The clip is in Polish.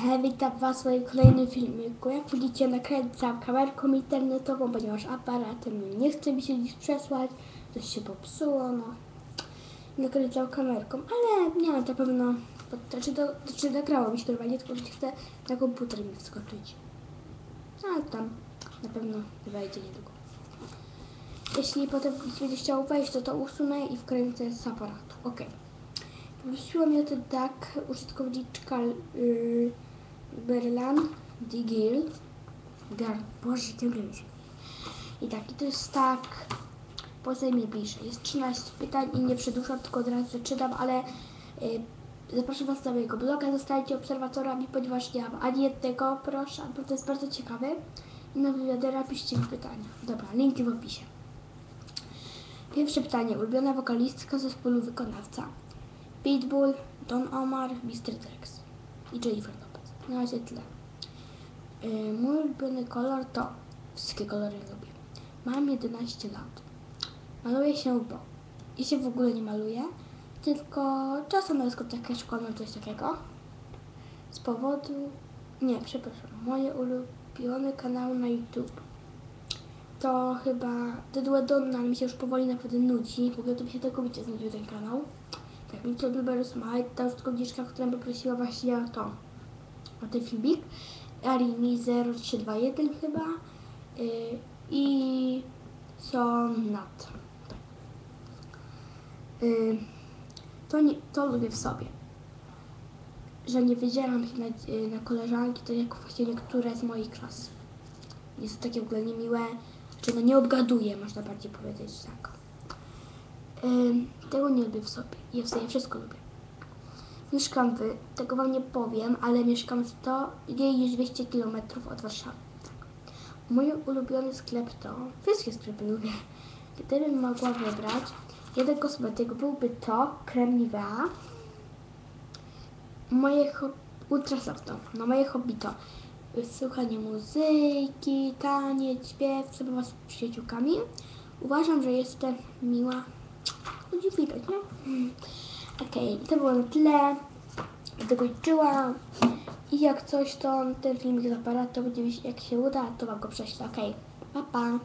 Witam Was w swoim kolejnym filmiku. Jak widzicie, nakręcam kamerką internetową, ponieważ aparatem nie chce mi się dziś przesłać. Coś się popsuło, no. Nakręcam kamerką, ale nie wiem, to pewno... Znaczy, to, znaczy nagrało mi się normalnie, tylko że chcę na komputer mi wskoczyć. Ale tam na pewno wejdzie niedługo. Jeśli potem będzie chciał wejść, to to usunę i wkręcę z aparatu. Ok. Prosiła mnie o to tak użytkowniczka yy, Berlan Digil. Gar, Boże, ciągle mi się. I tak, i to jest tak. Po co mi pisze? Jest 13 pytań i nie przedłużam, tylko od razu zaczynam, ale yy, zapraszam Was na mojego bloga, zostańcie obserwatorami, ponieważ nie mam ani jednego, proszę, bo to jest bardzo ciekawe. I na wywiadera piszcie mi pytania. Dobra, linki w opisie. Pierwsze pytanie. Ulubiona wokalistka zespołu wykonawca. Pitbull, Don Omar, Mr. Drex i Jennifer. Na razie tyle. Yy, mój ulubiony kolor to wszystkie kolory lubię. Mam 11 lat. Maluję się, bo ja się w ogóle nie maluję, tylko czasem na dyskotekę szkolną coś takiego. Z powodu... Nie, przepraszam. Moje ulubione kanały na YouTube to chyba Dydłe Donna, ale mi się już powoli naprawdę nudzi. W ogóle to mi się całkowicie znudził ten kanał. Tak, Little Blueberry Smile, ta użytkowniczka, która mnie prosiła właśnie o to, o ten filmik. Arini 0321 chyba. Yy, I Sonat. Tak. Yy, to, nie, to lubię w sobie. Że nie wydzielam się na, yy, na koleżanki, tak jak właśnie niektóre z mojej klasy. Jest to takie w ogóle niemiłe, czy no nie obgaduję, można bardziej powiedzieć tak. Ym, tego nie lubię w sobie. Ja w sobie wszystko lubię. Mieszkam w, tego wam nie powiem, ale mieszkam 100, mniej niż 200 km od Warszawy. Mój ulubiony sklep to, wszystkie sklepy lubię. Gdybym mogła wybrać jeden kosmetyk, byłby to krem Nivea. Moje ho- ultrasoft, no moje hobby to słuchanie muzyki, taniec, śpiew, zabawa z przyjaciółkami. Uważam, że jestem miła. Ludzi widać? Mm. Okej, to było na tyle. Będę kończyła. I jak coś, to ten filmik z aparatu jak się uda, to wam go prześlę. Okej, pa pa.